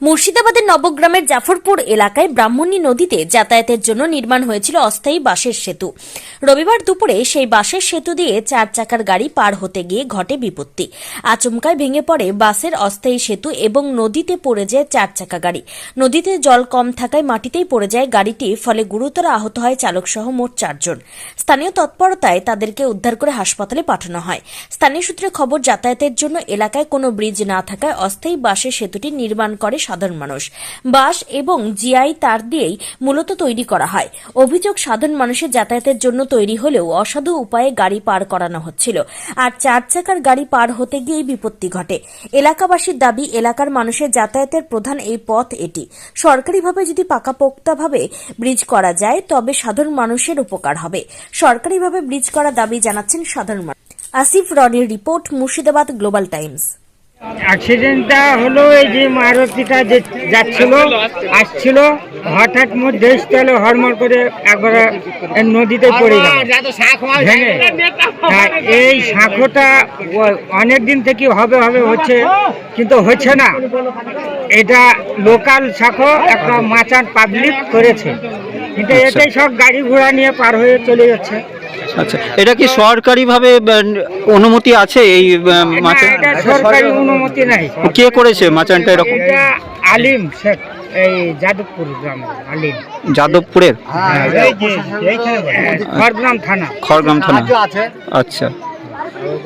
মুর্শিদাবাদের নবগ্রামের জাফরপুর এলাকায় ব্রাহ্মণী নদীতে যাতায়াতের জন্য নির্মাণ হয়েছিল অস্থায়ী বাঁশের সেতু। রবিবার দুপুরে সেই বাঁশের সেতু দিয়ে চার চাকার গাড়ি পার হতে গিয়ে ঘটে বিপত্তি। আচমকায় ভেঙে পড়ে বাসের অস্থায়ী সেতু এবং নদীতে পড়ে যায় চার চাকা গাড়ি। নদীতে জল কম থাকায় মাটিতেই পড়ে যায় গাড়িটি, ফলে গুরুতর আহত হয় চালকসহ মোট চারজন। স্থানীয় তৎপরতায় তাদেরকে উদ্ধার করে হাসপাতালে পাঠানো হয়। স্থানীয় সূত্রে খবর, যাতায়াতের জন্য এলাকায় কোনো ব্রিজ না থাকায় অস্থায়ী বাঁশের সেতুটি নির্মাণ করে সাধারণ মানুষ। বাঁশ এবং জিআই তার দিয়েই মূলত তৈরি করা হয়। অভিযোগ, সাধারণ মানুষের যাতায়াতের জন্য তৈরি হলেও অসাধু উপায়ে গাড়ি পার করানো হচ্ছিল। আর চার চাকার গাড়ি পার হতে গিয়েই বিপত্তি ঘটে। এলাকাবাসীর দাবি, এলাকার মানুষের যাতায়াতের প্রধান এই পথ এটি। সরকারিভাবে যদি পাকাপোক্তাভাবে ব্রিজ করা যায়, তবে সাধারণ মানুষের উপকার হবে। সরকারিভাবে ব্রিজ করা দাবি জানাচ্ছেন সাধারণ মানুষ। আসিফ রনির রিপোর্ট, মুর্শিদাবাদ, গ্লোবাল টাইমস। অ্যাক্সিডেন্টটা হলো এই যে মারুতিটা যে যাচ্ছিল আসছিল হঠাৎ মধ্যে স্থলে হরমর করে একবারে এই নদীতে পড়ে গেল। এই শাঁখোটা অনেক দিন থেকে হবে হবে হচ্ছে কিন্তু হচ্ছে না। এটা লোকাল শাঁখো একটা মাচার পাবলিক করেছে। কিন্তু এটাই সব গাড়ি ঘোড়া নিয়ে পার হয়ে চলে যাচ্ছে। আচ্ছা এটা কি সরকারিভাবে অনুমতি আছে এই মাচান এটা সরকারি অনুমতি নাই। কে করেছে মাচানটা এরকম? এটা আলিম শেখ এই যাদবপুর গ্রাম আলিম। যাদবপুরের? খড়গ্রাম থানা। খড়গ্রাম থানা। আচ্ছা।